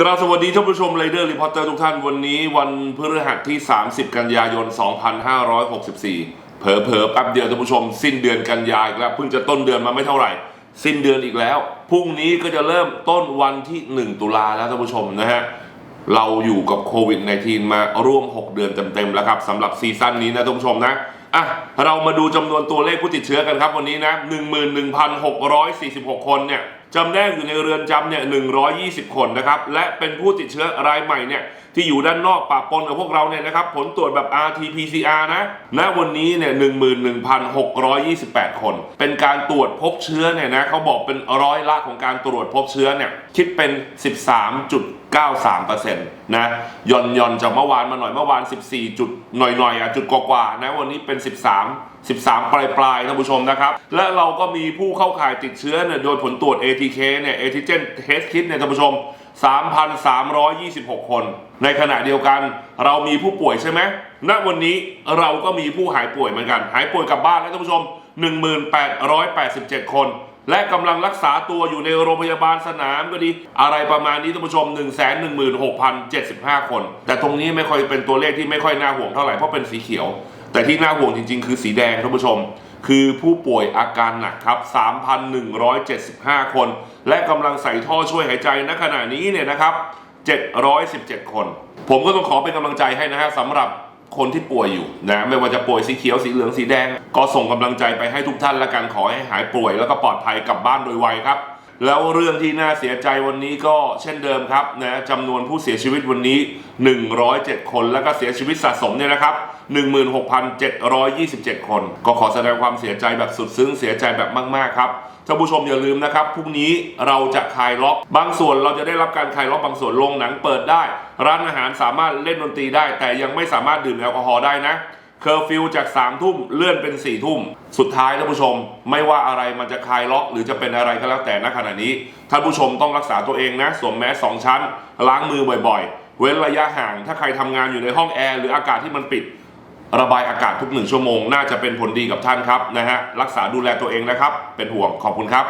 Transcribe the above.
กราบสวัสดีท่านผู้ชมไรเดอร์รีพอร์เตอร์ทุกท่านวันนี้วันพฤหัสที่ 30 กันยายน 2564 เผลอๆแป๊บเดียวท่านผู้ชม สิ้นเดือนกันยายนแล้วเพิ่งจะต้นเดือนมาไม่เท่าไหร่ สิ้นเดือนอีกแล้วพรุ่งนี้ก็จะเริ่มต้นวันที่ 1 ตุลาแล้วท่านผู้ชมนะฮะเราอยู่กับโควิด -19 มาร่วม 6 เดือนเต็มๆแล้วครับสำหรับซีซั่นนี้นะท่านผู้ชมนะอะเรามาดูจำนวนตัวเลขผู้ติดเชื้อกันครับวันนี้นะ11,646 คนเนี่ย จำแนกอยู่ในเรือนจำเนี่ย 120 คนนะครับ และเป็นผู้ติดเชื้อรายใหม่เนี่ย ที่อยู่ด้านนอกปะปนกับพวกเราเนี่ยนะครับ ผลตรวจแบบ RT-PCR นะ ณ วันนี้เนี่ย 11,628 คน เป็นการตรวจพบเชื้อเนี่ยนะเขาบอกเป็นร้อยละของการตรวจพบเชื้อเนี่ย คิดเป็น 13.93%นะย่อนย่อนจากเมื่อวานมาหน่อยเมื่อวาน 14 จุดหน่อยๆอะจุดกว่าๆนะวันนี้เป็น 13 13 ปลายปลายๆท่านผู้ชมนะครับ และเราก็มีผู้เข้าข่ายติดเชื้อเนี่ยโดยผลตรวจ ATK เนี่ย Antigen Test Kit เนี่ยท่านผู้ชม 3,326 คน ในขณะเดียวกันเรามีผู้ป่วยใช่ไหมณวันนี้เราก็มีผู้หายป่วยเหมือนกัน หายป่วยกลับบ้านแล้วท่านผู้ชม 1887 คน และกำลังรักษาตัวอยู่ในโรงพยาบาลสนามก็ดี อะไรประมาณนี้ท่านผู้ชม 116,075 คน แต่ตรงนี้ไม่ค่อยเป็นตัวเลขที่ไม่ค่อยน่าห่วงเท่าไหร่เพราะเป็นสีเขียว แต่ที่น่าห่วงจริง ๆ คือสีแดงท่านผู้ชม คือผู้ป่วยอาการหนักครับ 3,175 คน และกำลังใส่ท่อช่วยหายใจณขณะนี้เนี่ยนะครับ 717 คน ผมก็ต้องขอเป็นกำลังใจให้นะฮะสำหรับคนที่ป่วยอยู่นะไม่ว่าจะป่วยสีเขียวสีเหลืองสีแดง ก็ส่งกำลังใจไปให้ทุกท่านและกันขอให้หายป่วย แล้วก็ปลอดภัยกลับบ้านโดยไวครับ แล้วเรื่องที่น่าเสียใจวันนี้ก็เช่นเดิมครับนะจำนวนผู้เสียชีวิตวันนี้ 107 คนแล้วก็เสียชีวิตสะสมเนี่ยนะครับ 16,727 คน ก็ขอแสดงความเสียใจแบบสุดซึ้งเสียใจแบบมากๆครับท่านผู้ชมอย่าลืมนะครับพรุ่งนี้เราจะคลายล็อก บางส่วนเราจะได้รับการคลายล็อกบางส่วนโรงหนังเปิดได้ ร้านอาหารสามารถเล่นดนตรีได้ แต่ยังไม่สามารถดื่มแอลกอฮอล์ได้นะ เคอร์ฟิวจาก3ามทุ่มเลื่อนเป็น4ี่ทุ่ม สุดท้ายท่านผู้ชม ไม่ว่าอะไรมันจะคลายล็อก หรือจะเป็นอะไรก็แล้วแต่ณขณะนี้ท่านผู้ชมต้องรักษาตัวเองนะสวมแมสสองชั้น ล้างมือบ่อยๆ เว้นระยะห่าง ถ้าใครทำงานอยู่ในห้องแอร์หรืออากาศที่มันปิด ระบายอากาศทุกหนึ่งชั่วโมง น่าจะเป็นผลดีกับท่านครับนะฮะรักษาดูแลตัวเองนะครับ เป็นห่วงขอบคุณครับ